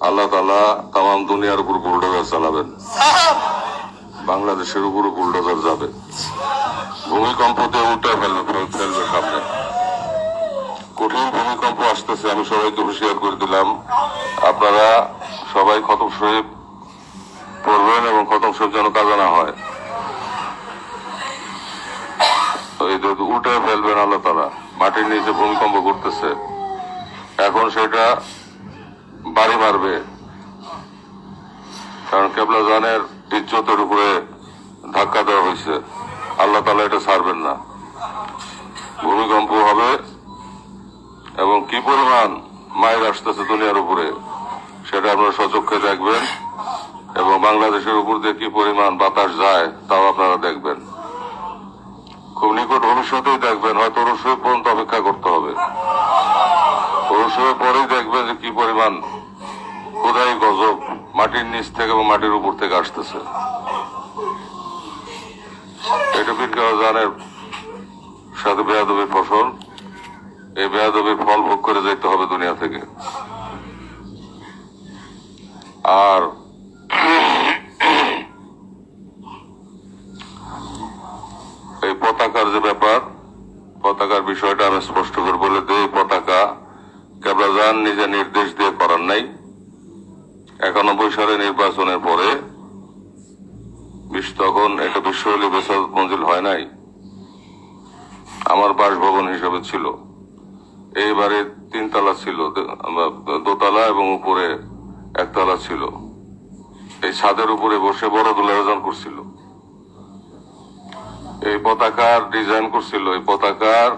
আল্লাহ তালা তাম দুনিয়ার উপর বুলডোজার চালাবেন। বাংলাদেশের উপর বুলডোজার যাবে। ভূমিকম্পতে উল্টে ফেলবে ফেল- ফেলবে সামনে। কঠিন ভূমিকম্প আসতেছে আমি সবাইকে হুঁশিয়ার করে দিলাম। আপনারা সবাই খতম শরীফ পড়বেন এবং খতম শরীফ যেন কাজা না হয়। উল্টে ফেলবেন আল্লাহ তালা মাটির নিচে ভূমিকম্প করতেছে এখন সেটা বাড়ি মারবে। কারণ কেবলা জানের ইজ্জতের উপরে ধাক্কা দেওয়া হয়েছে। আল্লাহ তালা এটা ছাড়বেন না। ভূমিকম্প হবে এবং কি পরিমাণ মায়ের আসতেছে দুনিয়ার উপরে, সেটা আপনারা সচক্ষে দেখবেন এবং বাংলাদেশের উপর দিয়ে কি পরিমাণ বাতাস যায় তাও আপনারা দেখবেন। খুব নিকট ভবিষ্যতেই দেখবেন, হয়তো রসুই পর্যন্ত অপেক্ষা করতে হবে। রসুই পরেই দেখবেন কি পরিমাণ খোদাই গজব? মাটির নিচ থেকে এবং মাটির উপর থেকে আসতেছে। এটা সাথে বেয়াদবির ফসল। এই বেয়াদবির ফল ভোগ করে যেতে হবে দুনিয়া থেকে। আর এই পতাকার যে ব্যাপার, পতাকার বিষয়টা আমি স্পষ্ট করে বলে দিই। পতাকা কেবলাজান নিজে নির্দেশ দিয়ে করার নাই। একানব্বই সালে নির্বাচনের পরে তখন এটা বিশ্বলী বেসর মঞ্জিল হয় নাই। আমার বাসভবন হিসেবে ছিল। এই বাড়ির তিনতলা ছিল দোতলা এবং উপরে একতলা ছিল। এই ছাদের উপরে বসে বড় দোল আয়োজন করছিল। এই পতাকার ডিজাইন করছিল। এই পতাকার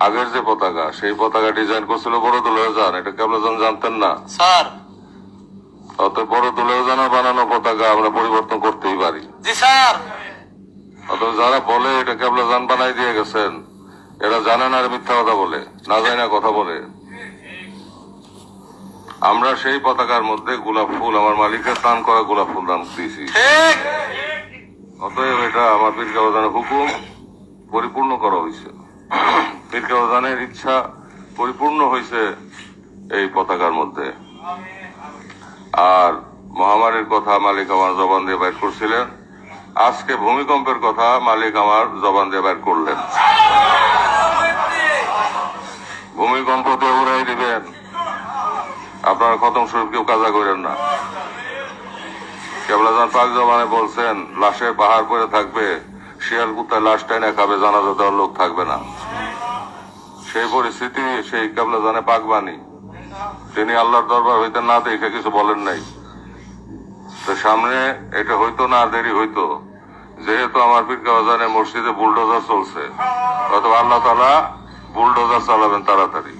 আগের যে পতাকা সেই পতাকা ডিজাইন করছিল বড় দুলাজান এটা কেবলজন জানতেন না? স্যার। অত বড় দুলাজানা বানানো পতাকা আমরা পরিবর্তন করতেই পারি। জি স্যার। অত যারা বলে এটা কেবলজান বানাই দিয়ে গেছেন? এরা জানে না আর মিথ্যা কথা বলে না যায় না কথা বলে। আমরা সেই পতাকার মধ্যে গোলাপ ফুল আমার মালিকের দান করা গোলাপ ফুল দান দিয়েছি। ঠিক। অতএব এটা আমার পীর হুকুম পরিপূর্ণ করা হয়েছে। কাবাজানের ইচ্ছা পরিপূর্ণ হয়েছে এই পতাকার মধ্যে। আর মহামারীর কথা মালিক আমার জবান দিয়ে বাইর করছিলেন। আজকে ভূমিকম্পের কথা মালিক আমার জবান দিয়ে বাইর করলেন। ভূমিকম্প তো উড়াই দিবেন। আপনারা খতম শরীফ কেউ কাজা করেন না। কেবলাজান পাক জবানে বলছেন, লাশের পাহাড় পরে থাকবে শিয়াল কুত্তায় লাশ টাইনে খাবে জানাজা দেওয়ার লোক থাকবে না। সেই পরিস্থিতি, সেই কাবলা জানে বাণী তিনি আল্লাহর দরবার হইতে না দেখে কিছু বলেন নাই। তো সামনে এটা হইতো না, দেরি হইতো। যেহেতু আমার পীর কাবাজানে মসজিদে বুলডোজার চলছে, অথবা আল্লাহ তালা বুলডোজার চালাবেন তাড়াতাড়ি।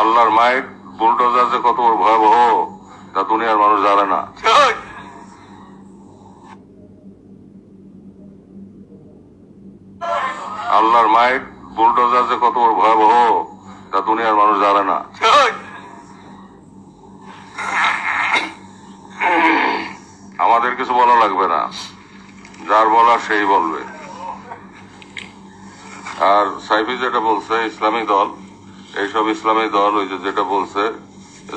আল্লাহর মাইক, বুলডোজার যে কত বড় ভয়াবহ, তা দুনিয়ার মানুষ জানে না। আল্লাহর মাইক বুলডোজার যে কত বড় ভয়াবহ, তা দুনিয়ার মানুষ জানে না। আমাদের কিছু বলা লাগবে না। যার বলা সেই বলবে। আর সাইফি যেটা বলছে, ইসলামী দল, এইসব ইসলামী দল, ওই যেটা বলছে,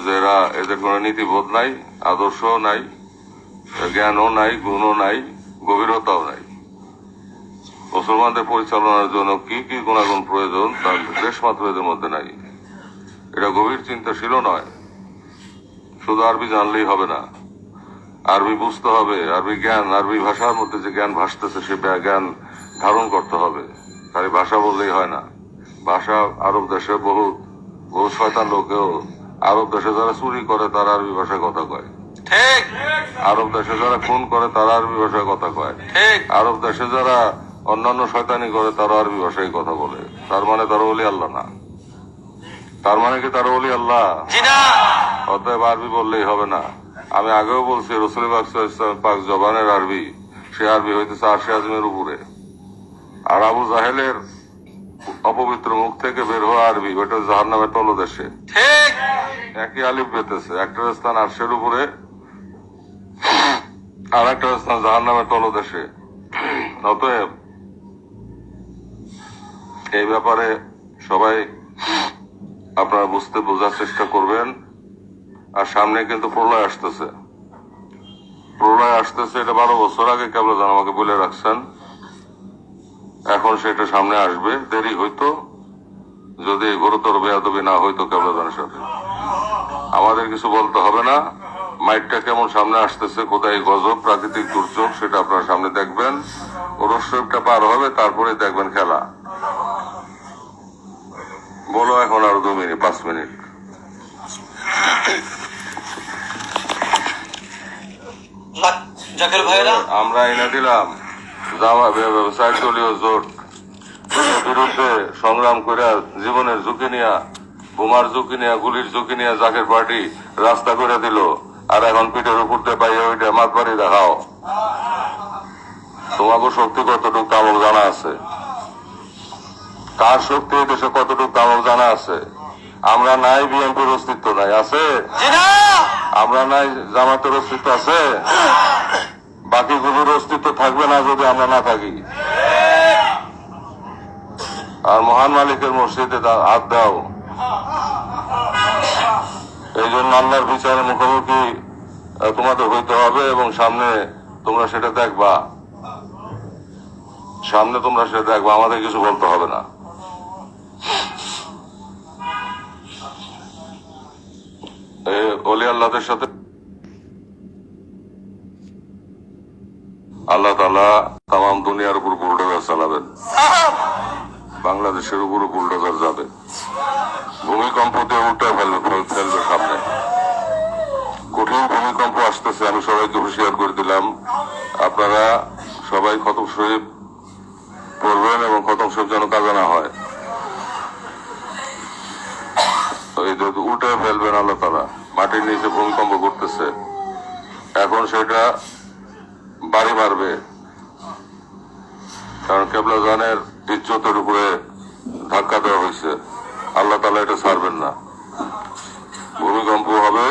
যে এরা এদের কোনো নীতিবোধ নাই আদর্শ নাই, জ্ঞানও নাই, গুণও নাই, গভীরতাও নাই। মুসলমানদের পরিচালনার জন্য কি কি গুণাগুণ প্রয়োজন তার দেশ মাত্র এদের মধ্যে নাই। এটা গভীর চিন্তাশীল নয়। শুধু আরবি জানলেই হবে না। আরবি বুঝতে হবে আরবি জ্ঞান আরবি ভাষার মধ্যে যে জ্ঞান ভাসতেছে সে জ্ঞান ধারণ করতে হবে। খালি ভাষা বললেই হয় না। ভাষা আরব দেশে বহু বহু শয়তান লোকেও আরব দেশে যারা চুরি করে তারা আরবি ভাষায় কথা কয়। ঠিক। আরব দেশে যারা খুন করে তারা আরবি ভাষায় কথা কয়। ঠিক। আরব দেশে যারা অন্যান্য শয়তানি করে তারা আরবি ভাষায় কথা বলে। তার মানে তারা বলি আল্লাহ না। তার মানে কি তারা বলি আল্লাহ? অতএব আরবি বললেই হবে না। আমি আগেও বলছি রসুল পাক জবানের আরবি সে আরবি হইতেছে আশি আজমের উপরে। আর আবু জাহেলের অপবিত্র মুখ থেকে বের হওয়া আরবি ওটা জাহার নামের তলদেশে। উপরে আর সামনে কিন্তু প্রলয় আসতেছে। প্রলয় আসতেছে এটা বারো বছর আগে, কেবল আমাকে বলে রাখছেন। এখন সেটা সামনে আসবে, দেরি হইতো যদি গুরুতর বেয়াদবি না হইতো কেবলাদানের সাথে। আমাদের কিছু বলতে হবে না। মাইকটা কেমন সামনে আসতেছে, কোথায় গজব, প্রাকৃতিক দুর্যোগ, সেটা আপনারা সামনে দেখবেন। ওরসটা পার হবে, তারপরে দেখবেন খেলা। বলো এখন আরও দু মিনিট পাঁচ মিনিট। আমরা এনে দিলাম। জামা ব্যবসায় দলীয় জোট বিরুদ্ধে সংগ্রাম করে জীবনের ঝুঁকি নিয়া বোমার ঝুঁকি নিয়া গুলির ঝুঁকি নিয়া জাকের পার্টি রাস্তা করে দিল। আর এখন পিঠের উপর দিয়ে পাইয়া ওইটা মাতবাড়ি দেখাও। তোমাকে শক্তি কতটুকু তামক জানা আছে। কার শক্তি দেশে কতটুকু তামক জানা আছে? আমরা নাই বিএনপির অস্তিত্ব নাই আছে? আমরা নাই জামাতের অস্তিত্ব আছে? বাকিগুলোর অস্তিত্ব থাকবে না যদি আমরা না থাকি। আর মহান মালিকের মসজিদে হাত দাও। এই জন্য আল্লাহর বিচারের মুখোমুখি তোমাদের হইতে হবে এবং সামনে তোমরা সেটা দেখবা। সামনে তোমরা সেটা দেখবা আমাদের কিছু বলতে হবে না। অলি আল্লাহদের সাথে আল্লাহ তালা তাম দুনিয়ার উপর বুলডোজার চালাবেন। বাংলাদেশের উপর বুলডোজার যাবে। ভূমিকম্প দিয়ে উল্টা ফেলবে ফেলবে সামনে। কঠিন ভূমিকম্প আসতেছে, আমি সবাইকে হুঁশিয়ার করে দিলাম। আপনারা সবাই খতম শরীফ পড়বেন এবং খতম শরীফ যেন কাজা না হয়। এই উল্টে ফেলবেন আল্লাহ তারা মাটির নিচে ভূমিকম্প করতেছে এখন সেটা বাড়ি মারবে। কারণ কেবলা জানের ইজ্জতের উপরে ধাক্কা দেওয়া হয়েছে। আল্লাহ তালা এটা ছাড়বেন না। ভূমিকম্প হবে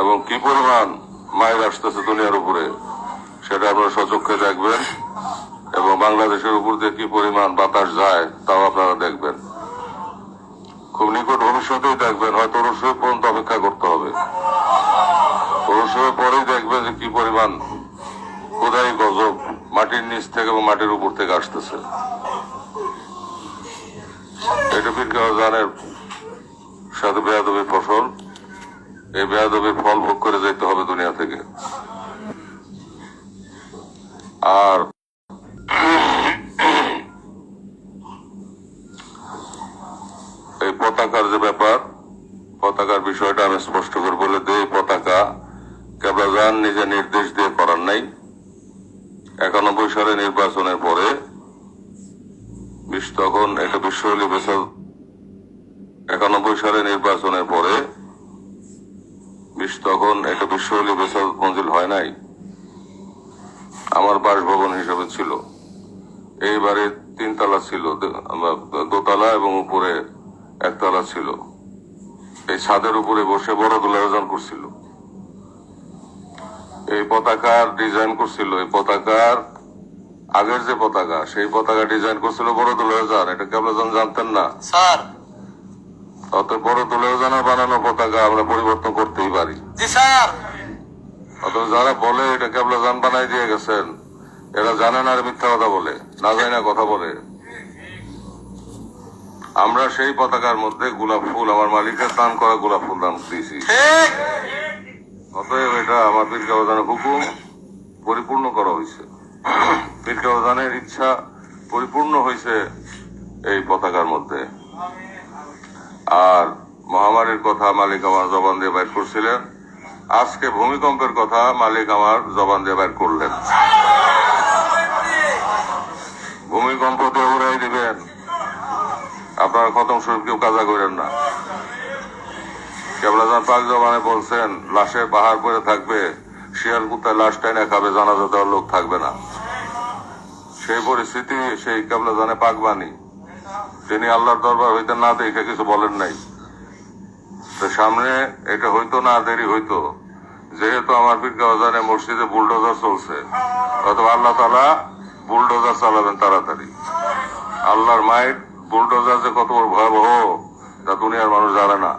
এবং কি পরিমাণ মায়ের আসতেছে দুনিয়ার উপরে, সেটা আপনারা সচক্ষে দেখবেন এবং বাংলাদেশের উপর দিয়ে কি পরিমাণ বাতাস যায়, তাও আপনারা দেখবেন। খুব নিকট ভবিষ্যতেই দেখবেন হয়তো রসুই পর্যন্ত অপেক্ষা করতে হবে। রসুই পরেই দেখবেন যে কি পরিমাণ কোথায় গজব, মাটির নিচ থেকে এবং মাটির উপর থেকে আসতেছে। এটা জানের সাথে বেয়াদবির ফসল। এই বেয়াদবির ফল ভোগ করে যেতে হবে দুনিয়া থেকে। আর পতাকার যে ব্যাপার, পতাকার বিষয়টা আমি স্পষ্ট করে বলে দিই, পতাকা কেবলাজান নিজে নির্দেশ দিয়ে করার নাই। একানব্বই সালে নির্বাচনের পরে তখন এটা বিশ্বলি বেসল একানব্বই সালে নির্বাচনের পরে বিশ তখন এটা বিশ্বলি বেসল মঞ্জিল হয় নাই। আমার বাসভবন হিসেবে ছিল। এই বাড়ির তিনতলা ছিল দোতলা এবং উপরে একতলা ছিল। এই ছাদের উপরে বসে বড় দোল আয়োজন করছিল। এই পতাকার ডিজাইন করছিল। এই পতাকার আগের যে পতাকা সেই পতাকা ডিজাইন করছিল বড় দোলেজান এটা কেবলজন জানতেন না? স্যার। অত বড় বানানো পতাকা আমরা পরিবর্তন করতেই পারি। জি স্যার। অত যারা বলে এটা কেবলজান বানাই দিয়ে গেছেন এরা জানে না আর মিথ্যা কথা বলে। না যায় না কথা বলে। আমরা সেই পতাকার মধ্যে গোলাপ ফুল আমার মালিকের দান করা গোলাপ ফুল দান দিয়েছি। অতএব এটা আমার পীর কাবাজানের হুকুম পরিপূর্ণ করা হয়েছে। পীর কাবাজানের ইচ্ছা পরিপূর্ণ হয়েছে এই পতাকার মধ্যে। আর মহামারীর কথা মালিক আমার জবান দিয়ে বাইর করছিলেন। আজকে ভূমিকম্পের কথা মালিক আমার জবান দিয়ে বাইর করলেন। ভূমিকম্প উড়াই দিবেন। আপনারা খতম শরীফ কেউ কাজা করেন না। কেবলাজান পাক জবানে বলছেন লাশে পাহাড় পরে থাকবে শিয়াল কুত্তায় লাশ টাইনা খাবে, জানাজা দেওয়ার লোক থাকবে না। সেই পরিস্থিতি, সেই কেবলাজানে পাক বাণী তিনি আল্লাহর দরবার হইতে না দেখে কিছু বলেন নাই। তো সামনে এটা হইতো না, দেরি হইতো। যেহেতু আমার পীর কাবাজানে মসজিদে বুলডোজার চলছে। অথবা আল্লাহ তালা বুলডোজার চালাবেন তাড়াতাড়ি। আল্লাহর মাইট বুলডোজার যে কত বড় ভয়াবহ তা দুনিয়ার মানুষ জানে না।